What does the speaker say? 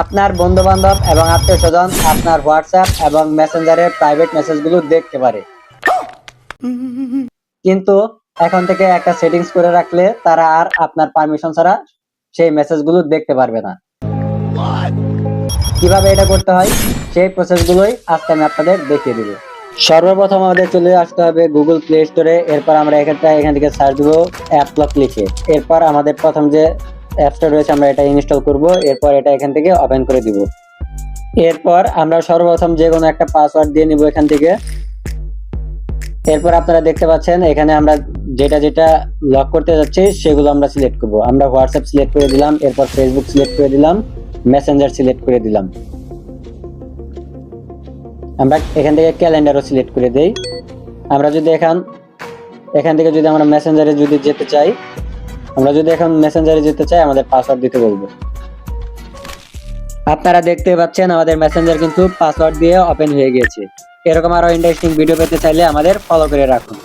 আপনার বন্ধু বান্ধব এবং আত্মীয় স্বজন আপনার হোয়াটসঅ্যাপ এবং মেসেঞ্জারের প্রাইভেট মেসেজগুলো দেখতে পারে। কিন্তু এখন থেকে একটা সেটিংস করে রাখলে তারা আর আপনার পারমিশন ছাড়া সেই মেসেজগুলো দেখতে পারবে না। কীভাবে এটা করতে হয়? সেই প্রসেসগুলোই আজকে আমি আপনাদের দেখিয়ে দিব। সর্বপ্রথম আমাদের চলে আসতে হবে গুগল প্লে স্টোরে এরপর আমরা এখানটা এখান থেকে সার্চ দিব অ্যাপ লক লিখে। এরপর আমাদের প্রথম যে অ্যাপসটা রয়েছে, আমরা এটা ইনস্টল করব, এরপর এটা এখান থেকে ওপেন করে দিব। এরপর আমরা সর্বপ্রথম যে কোনো একটা পাসওয়ার্ড দিয়ে নিব এখান থেকে। এরপর আপনারা দেখতে পাচ্ছেন, এখানে আমরা যেটা যেটা লক করতে যাচ্ছি, সেগুলো আমরা সিলেক্ট করব। আমরা হোয়াটসঅ্যাপ সিলেক্ট করে দিলাম, এরপর ফেসবুক সিলেক্ট করে দিলাম মেসেঞ্জার সিলেক্ট করে দিলাম। আমরা এখান থেকে ক্যালেন্ডারও সিলেক্ট করে দেই। আমরা যদি এখান এখান থেকে যদি আমরা মেসেঞ্জারে যদি যেতে চাই আমরা যদি এখন মেসেঞ্জারে যেতে চাই, আমাদের পাসওয়ার্ড দিতে বলব। আপনারা দেখতে পাচ্ছেন, আমাদের মেসেঞ্জার কিন্তু পাসওয়ার্ড দিয়ে ওপেন হয়ে গেছে এরকম আরও ইন্টারেস্টিং ভিডিও পেতে চাইলে আমাদের ফলো করে রাখুন।